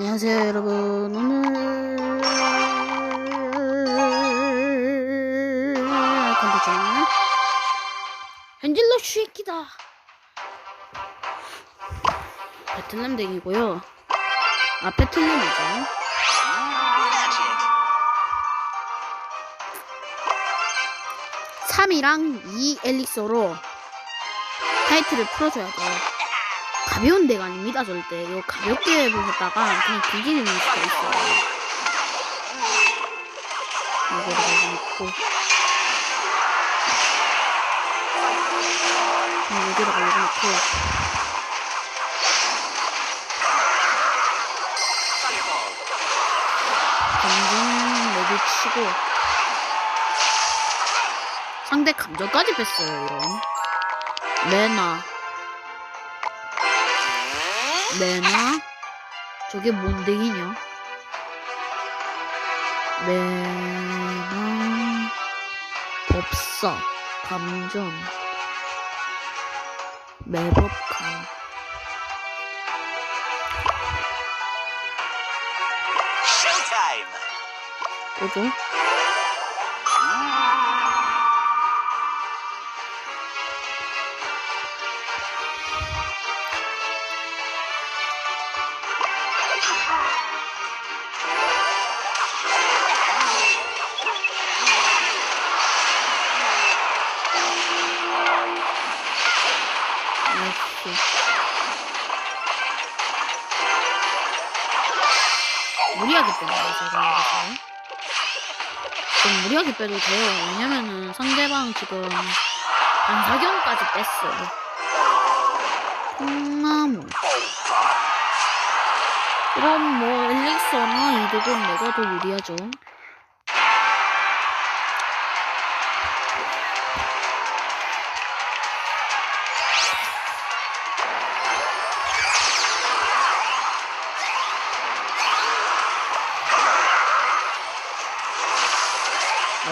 안녕하세요 여러분. 오늘 할 컨텐츠는 현질러 슈이키다. 베틀렘 덱이고요. 아 Magic. 3이랑 2 엘릭서로 타이틀을 풀어줘야 돼요 가벼운 덱 아닙니다 절대. 이거 가볍게 보셨다가 그냥 뒤지는 수가 있어요. 이거를 넣고 여기다가 넣고. 감정 내기 치고 상대 감정까지 뺐어요 이런. 레나 레나 저게 뭔 덱이냐? 레나 법사 감전 매법감. 또죠 역시 무리하게 빼도 돼요. 왜냐면은 상대방 지금 반사경까지 뺐어요. 콩나물 이런 뭐 엘릭서나 이득은 내가 더 유리하죠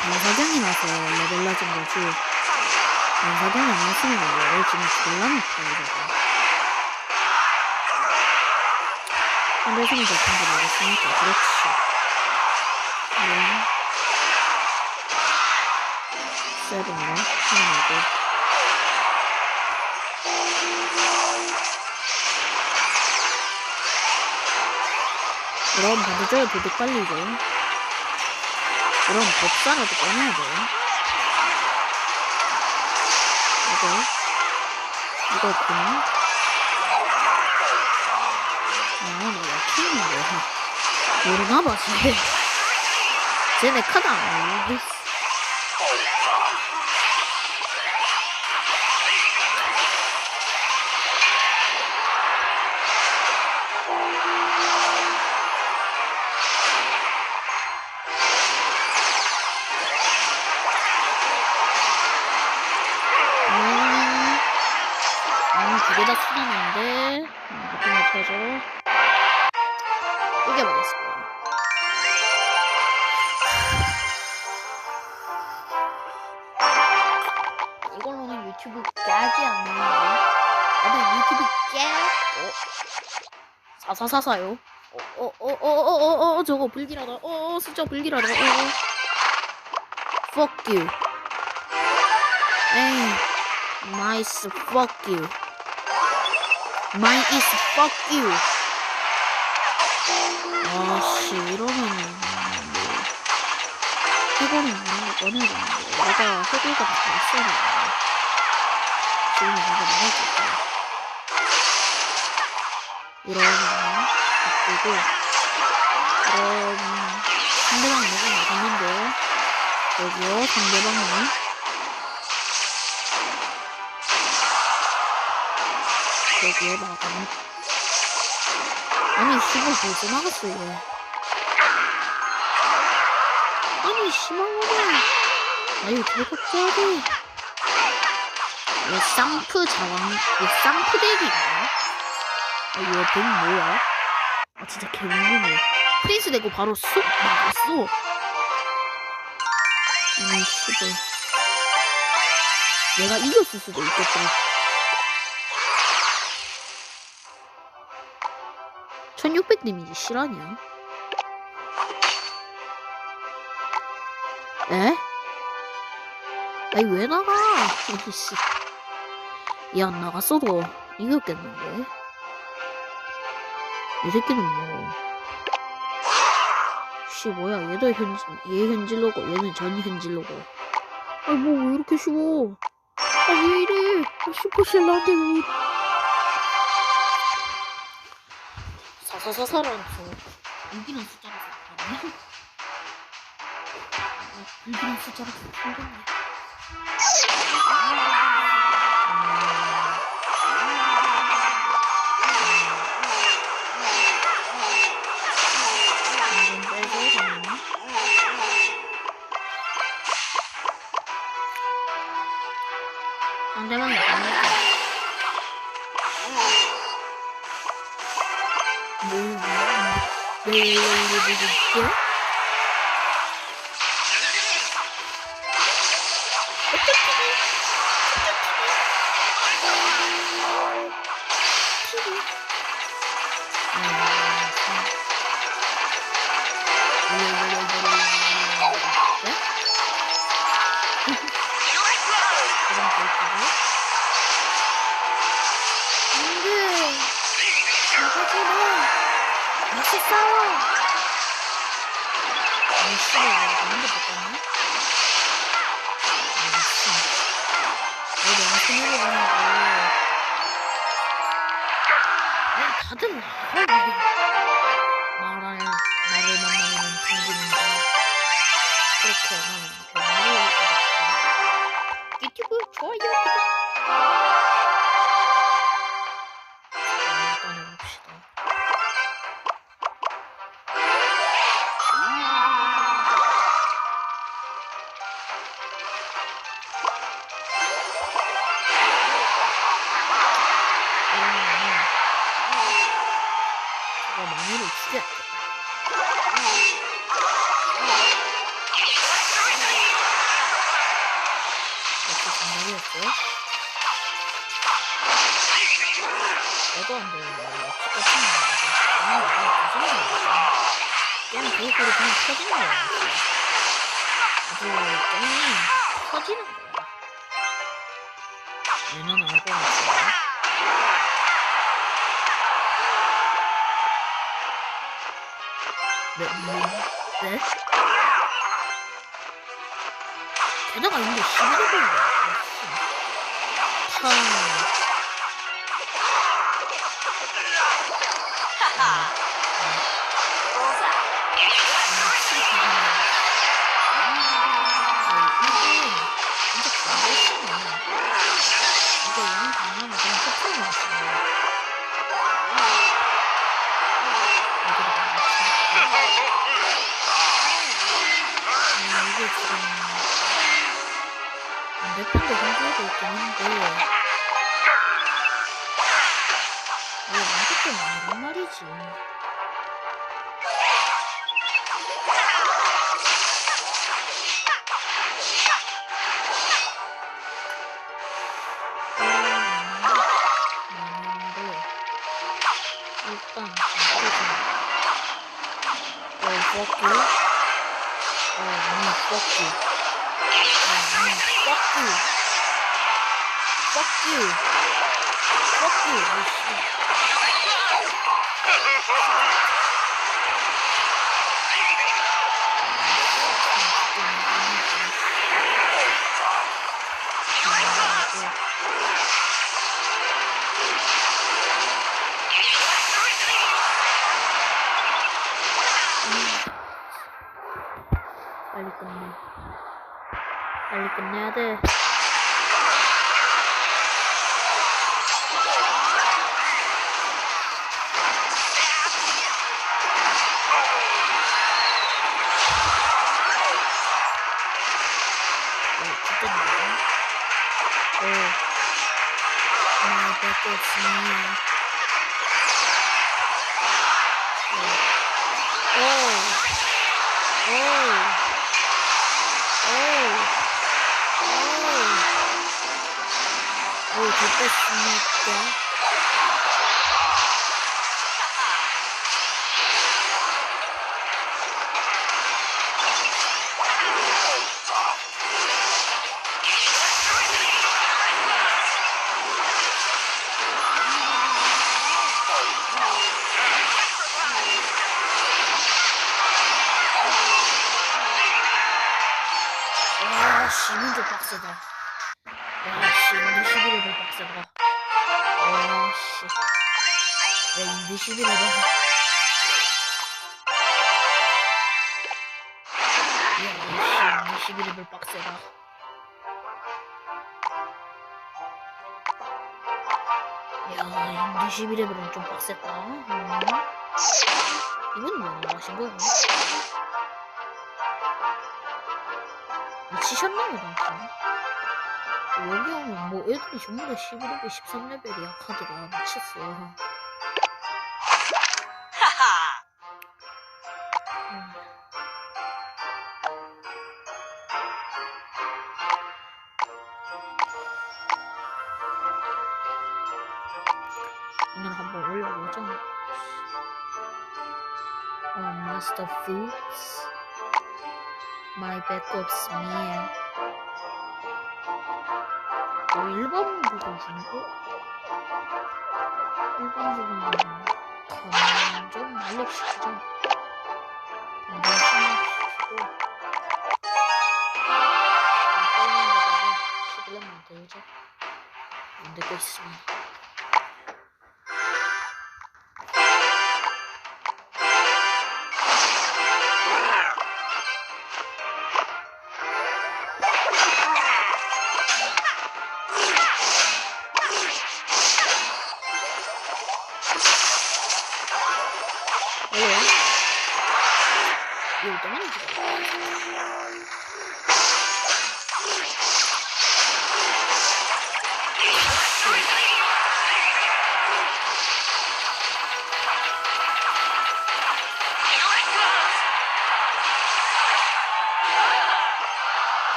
반사경이라서 레벨 낮은 거지. 반사경이 아니었으면 레벨 지금 졸라 높아 이거가 근데 지금 같은 거 나갔으니까 그렇지. 네 세븐가 하나고 그럼 반대쪽에 도둑 깔리죠 그럼 법사라도 꺼내야 돼. 이거, 이거 없구나. 아, 나 약했는데. 모르나봐, 쟤. 쟤네 카드 안 알고 있어. 음, 어떤 거 펴줘. 이겨버렸습니다. 이걸로는 유튜브 깨지 않는데. 나도 유튜브 깨? 어? 사사사사요? 어, 어, 어, 어, 어, 어, 어, 저거 불길하다. 어, 어, 진짜 불길하다. 어, 어. Fuck you. 에이. Nice, fuck you. Mine is fuck you. 아씨, 이러면은, 뭐, 해골이 거 꺼내야겠는데. 내가 해골가 다 있어야 되는데. 지금 내가 나갈 수 있다. 이러면은, 바꾸고, 그럼, 상대방 누구 나갔는데, 여기요, 상대방이. 여기에 나가네. 아니, 씨발 벌써 나갔어, 이거. 아니 거냐 아유 돼 이거 쌍프 자왕 이거 쌍프 덱인가? 아 이거 덱 뭐야? 아 진짜 개궁금해 프린스 되고 바로 쑥 나갔어 아니 씨발 내가 이겼을 수도 있겠다 1600 데미지 실화냐? 에? 아니 왜 나가? 이씨 얘 안 나갔어도 이겼겠는데 이 새끼는 뭐 씨 뭐야 얘도 현질 얘 현질로고 얘는 전 현질로고 아니 뭐왜 이렇게 쉬워 아왜 이래 아, 슈퍼셀 나한테 왜 사사사사라는 불길한 숫자라서 그러네. 아, 불길한 숫자라서 힘들네 뭐, 아니, 씨발, 왜 이렇게 바꿨네? 아, 미친. 왜 내가 손으로 보냐고. 아니, 다들 왜. 말할, 나를 만나면 등지는다. 그렇게 하면 역시 정답이었어요? 말도 안 되는 거야. 역시 같은 거야. 아니, 이거 터지는 거야. 게임 그거로 그냥 터지는 거야. 아주 게임이 터지는 거야. 얘는 알고 있어. 네, 뭐, 네? 게 다가 이게 11억이야. 참. 힘들고 있긴 한데. 이게 완전 아니란 말이지. 많은데 일단 이쪽은 어 fuck you 어 아니 fuck you 어 아니 fuck you 아이씨 빨리 끝내. 빨리 끝내야 돼. 오. 오, 21레벨 빡세다 야 21레벨은 좀 빡셌다. 음. 이건 뭐야 하신 거야? 미치셨나 뭐, 보다 여기 오면 뭐 애들이 전부 다 11레벨 13레벨이야 카드가. 미쳤어. Foods. My Backup's Meal. 어, 일반 부분 중이고, 일반 부분은 감정 날력시키죠. 감정 실력시키고, 감정에다가 11만 들죠. 안 되고 있습니다.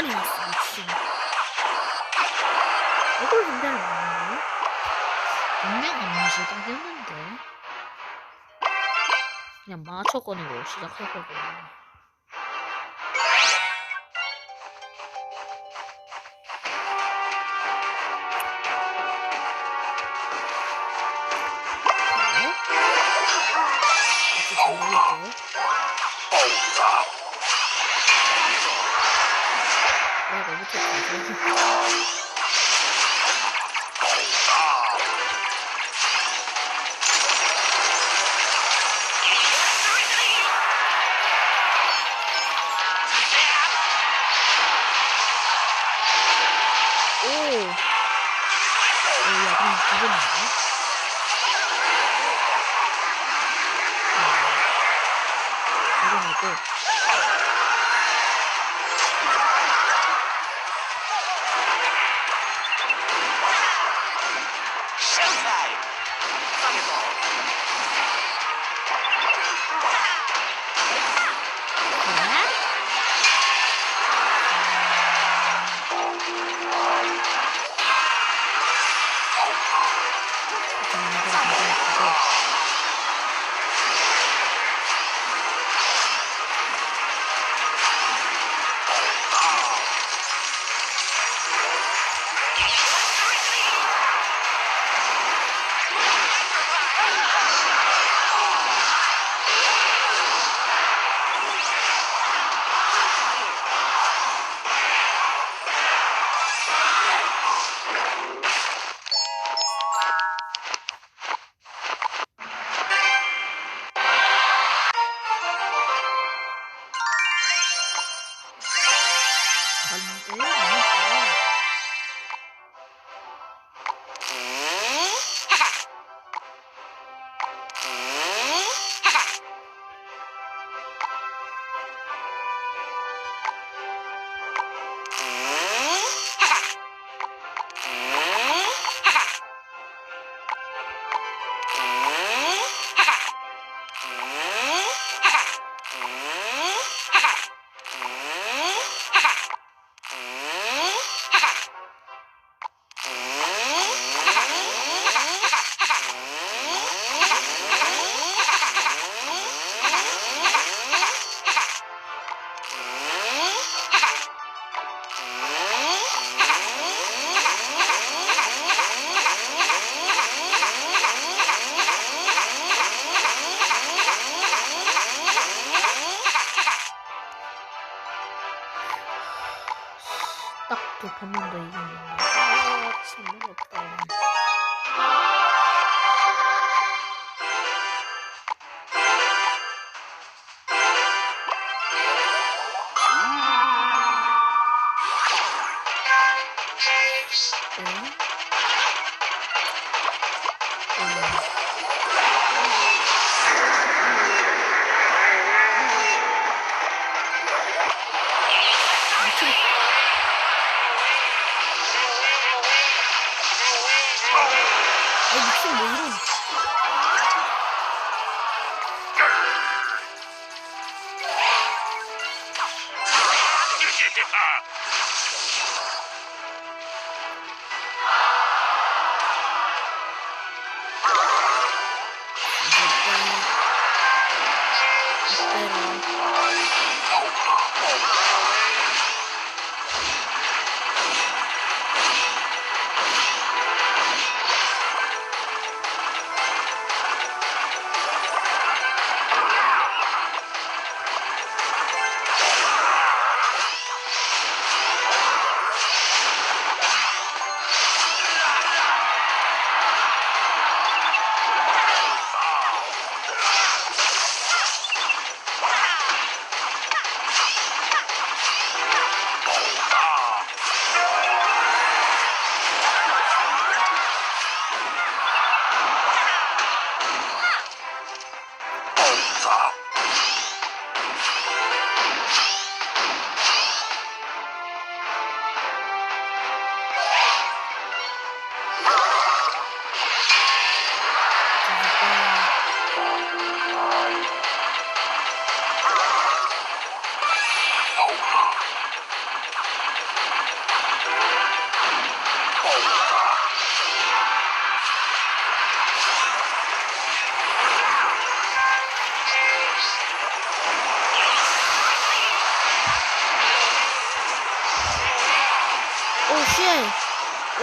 삑살이 났어, 미친. 이걸 혼자를 먹는 거야? 분명 안무 시작했는데. 그냥 꺼내고 시작할 거구 아,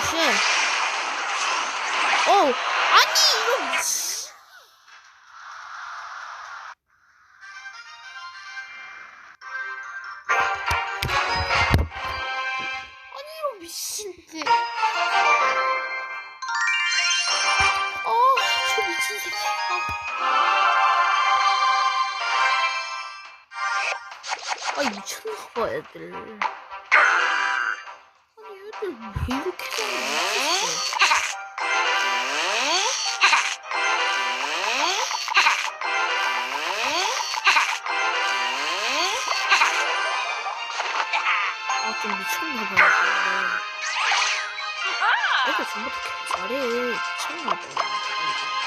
是 왜 이렇게 생겼지? 아, 좀 미쳤나 봐. 애가 전부 다 잘해. 미쳤나 봐.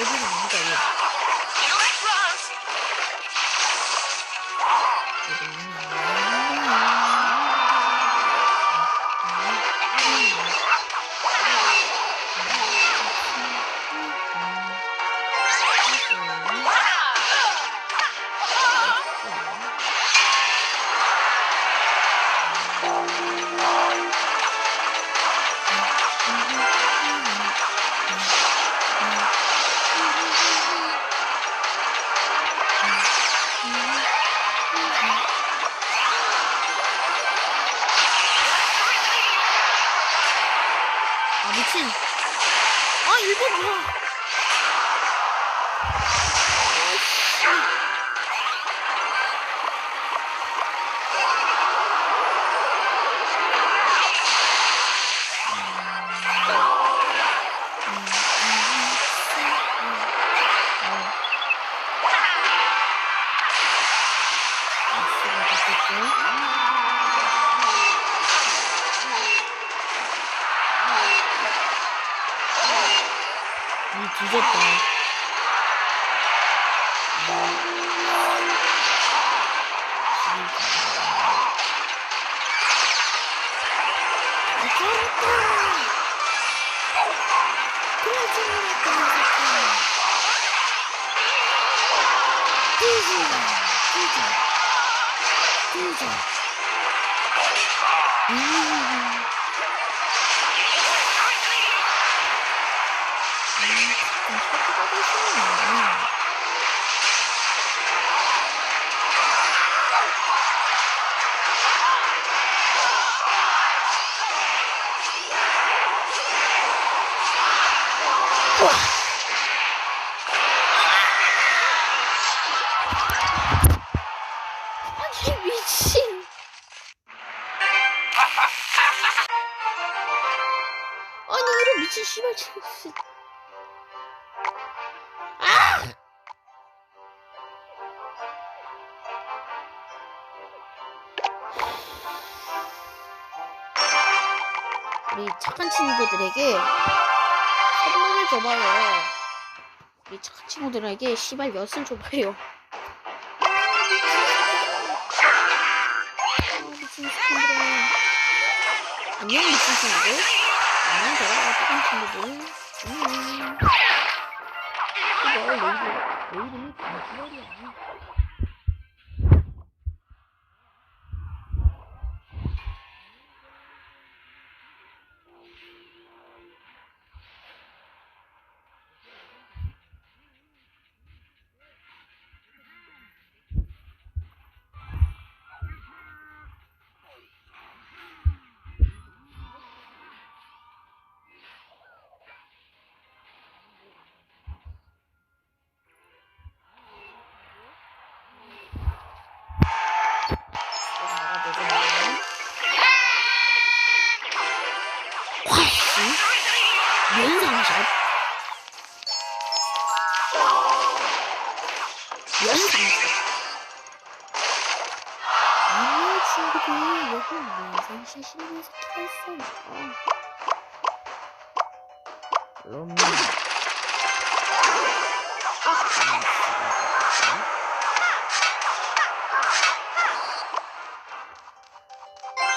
我是不会改变 Hadi. 우리 착한 친구들에게 선물을 줘봐요. 우리 착한 친구들에게 시발 엿을 줘봐요. 안녕, 미친 친구들. 안녕, 제가 착한 친구들. 음. 이거 내 이름, 내 이름이 김기열이야.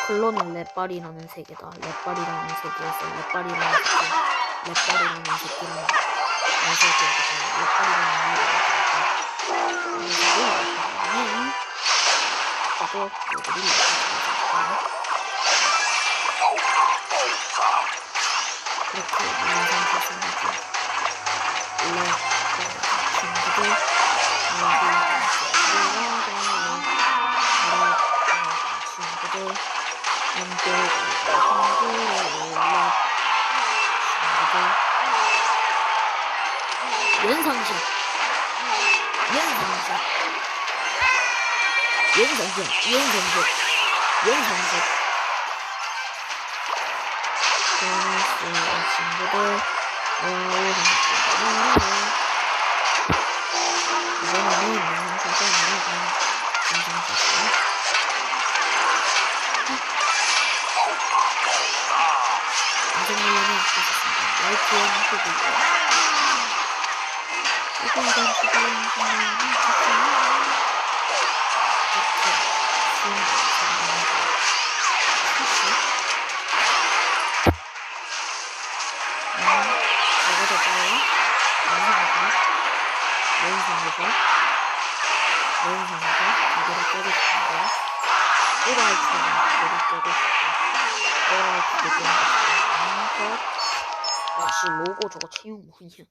클론은 랩발이라는 세계다. 랩발이라는 세계에서 랩발이라는 새끼, 랩발이라는 새끼는 내 세계에서 랩발이라는 알았다. 그래서 나도 얘들이 랩발이라는 그렇게 인상 사진이지. 원래 그 친구들 여기 올라가 친구들 이번에는 연상샷이 아니라 인생물로는 있었습니다. 라이프와 함께 보고 이거 이런 기본 인생물로는 있었습니다. 이렇게 수행 연상하고 연상하고 이거를 깨고 싶은데 오라이트는 이거를 깨고 싶다. 오라이트 깨고 싶다. 역시 로고 저거 채용 뭐냐?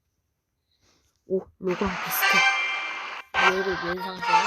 오 로고랑 비슷해. 얘를 연상해.